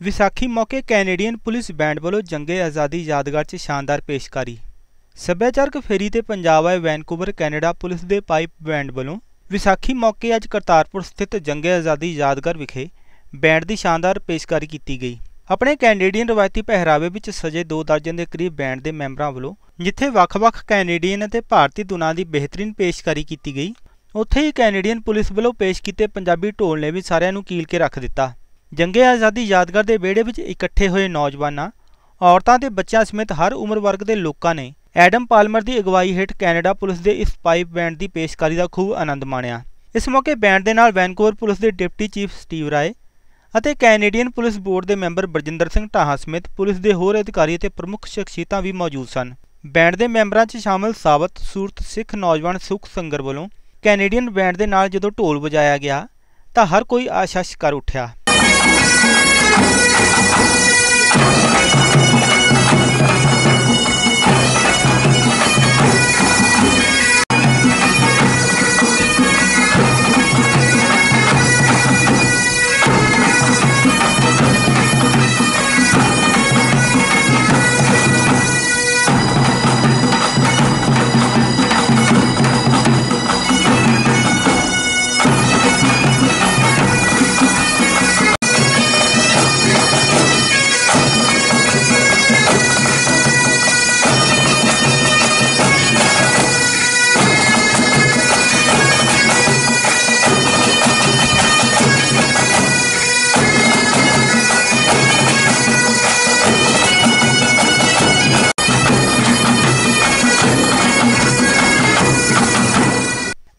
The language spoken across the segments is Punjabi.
ਵਿਸਾਖੀ ਮੌਕੇ ਕੈਨੇਡੀਅਨ ਪੁਲਿਸ ਬੈਂਡ ਵੱਲੋਂ ਜੰਗੇ ਆਜ਼ਾਦੀ ਯਾਦਗਾਰ 'ਚ ਸ਼ਾਨਦਾਰ ਪੇਸ਼ਕਾਰੀ। ਸੱਭਿਆਚਾਰਕ ਫੇਰੀ ਤੇ ਪੰਜਾਬ ਆਏ ਵੈਨਕੂਵਰ, ਕੈਨੇਡਾ ਪੁਲਿਸ ਦੇ ਪਾਈਪ ਬੈਂਡ ਵੱਲੋਂ ਵਿਸਾਖੀ ਮੌਕੇ ਅੱਜ ਕਰਤਾਰਪੁਰ ਸਥਿਤ ਜੰਗੇ ਆਜ਼ਾਦੀ ਯਾਦਗਾਰ ਵਿਖੇ ਬੈਂਡ ਦੀ ਸ਼ਾਨਦਾਰ ਪੇਸ਼ਕਾਰੀ ਕੀਤੀ ਗਈ। ਆਪਣੇ ਕੈਨੇਡੀਅਨ ਰਵਾਇਤੀ ਪਹਿਰਾਵੇ ਵਿੱਚ ਸਜੇ ਦੋ ਦਰਜਨ ਦੇ ਕਰੀਬ ਬੈਂਡ ਦੇ ਮੈਂਬਰਾਂ ਵੱਲੋਂ ਜਿੱਥੇ ਵੱਖ-ਵੱਖ ਕੈਨੇਡੀਅਨ ਅਤੇ ਭਾਰਤੀ ਧੁਨਾਂ ਦੀ ਬਿਹਤਰੀਨ ਪੇਸ਼ਕਾਰੀ ਕੀਤੀ ਗਈ, ਉੱਥੇ ਹੀ ਕੈਨੇਡੀਅਨ ਪੁਲਿਸ ਵੱਲੋਂ ਪੇਸ਼ ਕੀਤੇ ਪੰਜਾਬੀ ਢੋਲ ਨੇ ਵੀ ਸਾਰਿਆਂ ਨੂੰ ਕੀਲ ਕੇ ਰੱਖ ਦਿੱਤਾ। ਜੰਗੇ ਆਜ਼ਾਦੀ ਯਾਦਗਾਰ ਦੇ ਵਿਹੜੇ ਵਿੱਚ ਇਕੱਠੇ ਹੋਏ ਨੌਜਵਾਨਾਂ, ਔਰਤਾਂ ਤੇ ਬੱਚਿਆਂ ਸਮੇਤ ਹਰ ਉਮਰ ਵਰਗ ਦੇ ਲੋਕਾਂ ਨੇ ਐਡਮ ਪਾਲਮਰ ਦੀ ਅਗਵਾਈ ਹੇਠ ਕੈਨੇਡਾ ਪੁਲਿਸ ਦੇ ਇਸ ਪਾਈਪ ਬੈਂਡ ਦੀ ਪੇਸ਼ਕਾਰੀ ਦਾ ਖੂਬ ਆਨੰਦ ਮਾਣਿਆ। ਇਸ ਮੌਕੇ ਬੈਂਡ ਦੇ ਨਾਲ ਵੈਨਕੂਵਰ ਪੁਲਿਸ ਦੇ ਡਿਪਟੀ ਚੀਫ ਸਟੀਵ ਰਾਏ ਅਤੇ ਕੈਨੇਡੀਅਨ ਪੁਲਿਸ ਬੋਰਡ ਦੇ ਮੈਂਬਰ ਬਰਜਿੰਦਰ ਸਿੰਘ ਢਾਹਾ ਸਮੇਤ ਪੁਲਿਸ ਦੇ ਹੋਰ ਅਧਿਕਾਰੀ ਅਤੇ ਪ੍ਰਮੁੱਖ ਸ਼ਖਸੀਅਤਾਂ ਵੀ ਮੌਜੂਦ ਸਨ। ਬੈਂਡ ਦੇ ਮੈਂਬਰਾਂ 'ਚ ਸ਼ਾਮਲ ਸਾਬਤ, ਸੂਰਤ ਸਿੱਖ ਨੌਜਵਾਨ ਸੁਖ ਸੰਗਰ ਵੱਲੋਂ ਕੈਨੇਡੀਅਨ ਬੈਂਡ ਦੇ ਨਾਲ ਜਦੋਂ ਢੋਲ ਵਜਾਇਆ ਗਿਆ ਤਾਂ ਹਰ ਕੋਈ ਆਸ਼ਸ਼ ਕਰ ਉੱਠਿਆ। Thank you.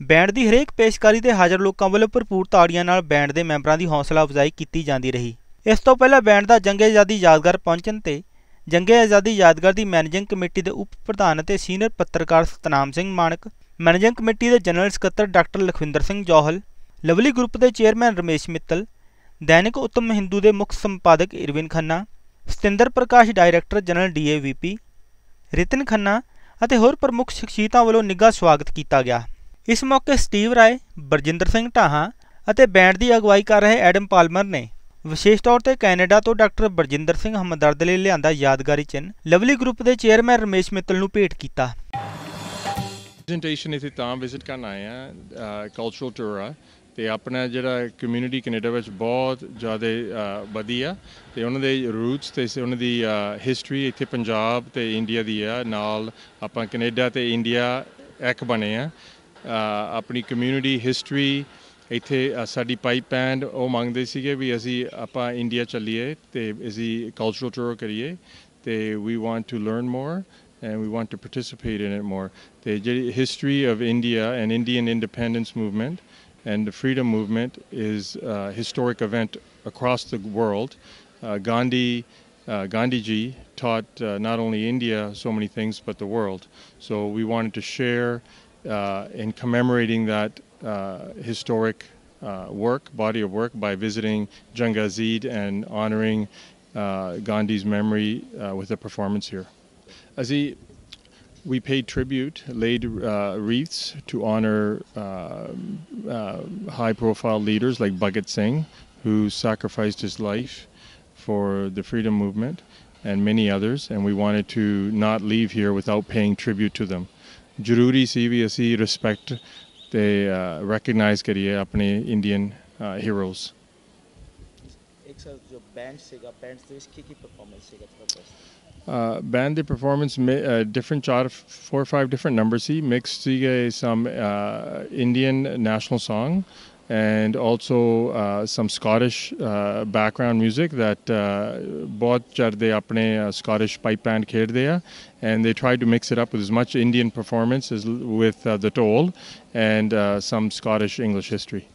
ਬੈਂਡ ਦੀ ਹਰੇਕ ਪੇਸ਼ਕਾਰੀ ਤੇ ਹਾਜ਼ਰ ਲੋਕਾਂ ਵੱਲੋਂ ਭਰਪੂਰ ਤਾੜੀਆਂ ਨਾਲ ਬੈਂਡ ਦੇ ਮੈਂਬਰਾਂ ਦੀ ਹੌਸਲਾ ਅਫਜ਼ਾਈ ਕੀਤੀ ਜਾਂਦੀ ਰਹੀ। ਇਸ ਤੋਂ ਪਹਿਲਾਂ ਬੈਂਡ ਦਾ ਜੰਗੇ ਆਜ਼ਾਦੀ ਯਾਦਗਾਰ ਪਹੁੰਚਣ ਤੇ ਜੰਗੇ ਆਜ਼ਾਦੀ ਯਾਦਗਾਰ ਦੀ ਮੈਨੇਜਿੰਗ ਕਮੇਟੀ ਦੇ ਉਪ ਪ੍ਰਧਾਨ ਅਤੇ ਸੀਨੀਅਰ ਪੱਤਰਕਾਰ ਸਤਨਾਮ ਸਿੰਘ ਮਾਨਕ ਮੈਨੇਜਿੰਗ ਕਮੇਟੀ ਦੇ ਜਨਰਲ ਸਕੱਤਰ doctor Lakhwinder Singh Johal, Lovely group ਦੇ ਚੇਅਰਮੈਨ ਰਮੇਸ਼ ਮਿੱਤਲ, ਦੈਨਿਕ ਉੱਤਮ ਹਿੰਦੂ ਦੇ ਮੁੱਖ ਸੰਪਾਦਕ Irwin Khanna, Satinder Prakash director general DAVP Ritan Khanna ਅਤੇ ਹੋਰ ਪ੍ਰਮੁੱਖ ਸ਼ਖਸੀਅਤਾਂ ਵੱਲੋਂ ਨਿੱਘਾ ਸਵਾਗਤ ਕੀਤਾ ਗਿਆ। ਇਸ ਮੌਕੇ ਸਟੀਵ ਰਾਏ, ਬਰਜਿੰਦਰ ਸਿੰਘ ਢਾਹਾਂ ਅਤੇ ਬੈਂਡ ਦੀ ਅਗਵਾਈ ਕਰ ਰਹੇ ਐਡਮ ਪਾਲਮਰ ਨੇ ਵਿਸ਼ੇਸ਼ ਤੌਰ ਤੇ ਕੈਨੇਡਾ ਤੋਂ ਡਾਕਟਰ ਬਰਜਿੰਦਰ ਸਿੰਘ ਹਮਦਰਦ ਲਈ ਲਿਆਂਦਾ ਯਾਦਗਾਰੀ ਚਿੰਨ੍ਹ, ਲਵਲੀ ਗਰੁੱਪ ਦੇ ਚੇਅਰਮੈਨ ਰਮੇਸ਼ ਮਿੱਤਲ ਨੂੰ ਭੇਟ ਕੀਤਾ। ਪ੍ਰੈਜੈਂਟੇਸ਼ਨ ਇਥੇ ਤਾਂ ਵਿਜ਼ਿਟ ਕਰਨ ਆਏ ਆ ਕਲਚਰਲ ਟੂਰ ਆ, ਤੇ ਆਪਣਾ ਜਿਹੜਾ ਕਮਿਊਨਿਟੀ ਕੈਨੇਡਾ ਵਿੱਚ ਬਹੁਤ ਜ਼ਿਆਦਾ ਵਧੀਆ ਤੇ ਉਹਨਾਂ ਦੇ ਰੂਟਸ ਤੇ ਉਹਨਾਂ ਦੀ ਹਿਸਟਰੀ ਇੱਥੇ ਪੰਜਾਬ ਤੇ ਇੰਡੀਆ ਦੀ ਆ, ਨਾਲ ਆਪਾਂ ਕੈਨੇਡਾ ਤੇ ਇੰਡੀਆ ਇੱਕ ਬਣੇ ਆ ਆਪਣੀ ਕਮਿਊਨਿਟੀ ਹਿਸਟਰੀ ਇੱਥੇ ਸਾਡੀ ਪਾਈਪ ਬੈਂਡ ਉਹ ਮੰਗਦੇ ਸੀਗੇ ਵੀ ਅਸੀਂ ਆਪਾਂ ਇੰਡੀਆ ਚੱਲੀਏ ਤੇ ਅਸੀਂ ਕਲਚਰਲ ਟੂਰ ਕਰੀਏ ਤੇ we want to learn more and we want to participate in it more. The history of India and Indian independence movement and the freedom movement is a historic event across the world. Uh, Gandhi, uh, Gandhi ji taught uh, not only India so many things, but the world. So we wanted to share in commemorating that historic work, body of work, by visiting Jangazid and honoring Gandhi's memory with a performance here. As he, we paid tribute, laid uh, wreaths to honor uh, uh, high profile leaders like Bhagat Singh, who sacrificed his life for the freedom movement, and many others. And we wanted to not leave here without paying tribute to them. ਜ਼ਰੂਰੀ ਸੀ ਵੀ ਅਸੀਂ ਰਿਸਪੈਕਟ ਤੇ ਰੈਕਗਨਾਈਜ਼ ਕਰੀਏ ਆਪਣੇ ਇੰਡੀਅਨ ਹੀਰੋਜ਼ ਇੱਕ ਸਰ ਜੋ ਬੈਂਡ ਸੀਗਾ ਬੈਂਡ ਦੇ ਵਿੱਚ ਕੀ ਕੀ ਪਰਫਾਰਮੈਂਸ ਸੀਗਾ Uh, uh, different shot of four or five different numbers see mixed see some uh, Indian national song and also uh, some Scottish uh, background music that uh, both charde apne uh, Scottish pipe band khelde and they tried to mix it up with as much Indian performance as with uh, the toll and some Scottish English history.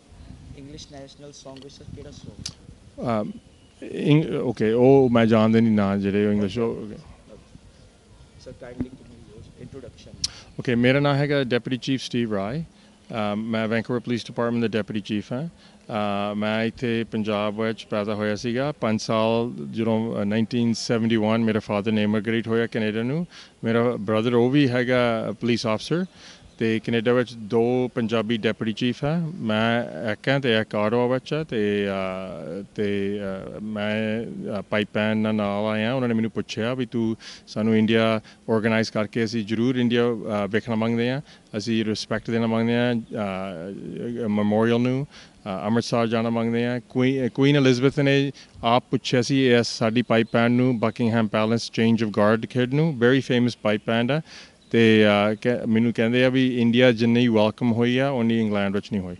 English national song which is keda song? Um, in, okay, oh, my jaande nahi na jere English. Oh, okay. Sir, kindly give me your introduction. Okay, mera naam hai Deputy Chief Steve Rye. ਮੈਂ ਵੈਂਕੂਵਰ ਪੁਲਿਸ ਡਿਪਾਰਟਮੈਂਟ ਦਾ ਡਿਪਟੀ ਚੀਫ ਹਾਂ। ਮੈਂ ਇੱਥੇ ਪੰਜਾਬ ਵਿੱਚ ਪੈਦਾ ਹੋਇਆ ਸੀਗਾ। 5 ਸਾਲ ਜਦੋਂ 1971 ਮੇਰੇ ਫਾਦਰ ਨੇ ਇਮੀਗ੍ਰੇਟ ਹੋਇਆ ਕੈਨੇਡਾ ਨੂੰ। ਮੇਰਾ ਬ੍ਰਦਰ ਉਹ ਵੀ ਹੈਗਾ ਪੁਲਿਸ ਆਫਸਰ ਤੇ ਕੈਨੇਡਾ ਵਿੱਚ ਦੋ ਪੰਜਾਬੀ ਡੈਪੂਟੀ ਚੀਫ ਹੈ। ਮੈਂ ਇੱਕ ਹਾਂ ਤੇ ਇੱਕ ਆਰੋ ਵਿੱਚ ਹੈ ਤੇ ਤੇ ਮੈਂ ਪਾਈਪੈਨ ਨਾਲ ਨਾਲ ਆਇਆ। ਉਹਨਾਂ ਨੇ ਮੈਨੂੰ ਪੁੱਛਿਆ ਵੀ ਤੂੰ ਸਾਨੂੰ ਇੰਡੀਆ ਆਰਗੇਨਾਈਜ਼ ਕਰਕੇ ਅਸੀਂ ਜ਼ਰੂਰ ਇੰਡੀਆ ਵੇਖਣਾ ਮੰਗਦੇ ਹਾਂ। ਅਸੀਂ ਰਿਸਪੈਕਟ ਦੇਣਾ ਮੰਗਦੇ ਹਾਂ ਮੈਮੋਰੀਅਲ ਨੂੰ ਅੰਮ੍ਰਿਤਸਰ ਜਾਣਾ ਮੰਗਦੇ ਹਾਂ। ਕੁਈ ਕੁਈਨ ਐਲਿਜ਼ਬeth ਨੇ ਆਪ ਪੁੱਛਿਆ ਸੀ ਇਸ ਸਾਡੀ ਪਾਈਪੈਨ ਨੂੰ Buckingham Palace change of guard ਖੇਡ ਨੂੰ। ਵੈਰੀ ਫੇਮਸ ਪਾਈਪੈਨ ਹੈ। ਤੇ ਅ, ਮੈਨੂੰ ਕਹਿੰਦੇ ਆ ਵੀ ਇੰਡੀਆ ਜਿੰਨੀ ਵੈਲਕਮ ਹੋਈ ਆ ਉਨੀ ਇੰਗਲੈਂਡ ਵਿੱਚ ਨਹੀਂ ਹੋਈ।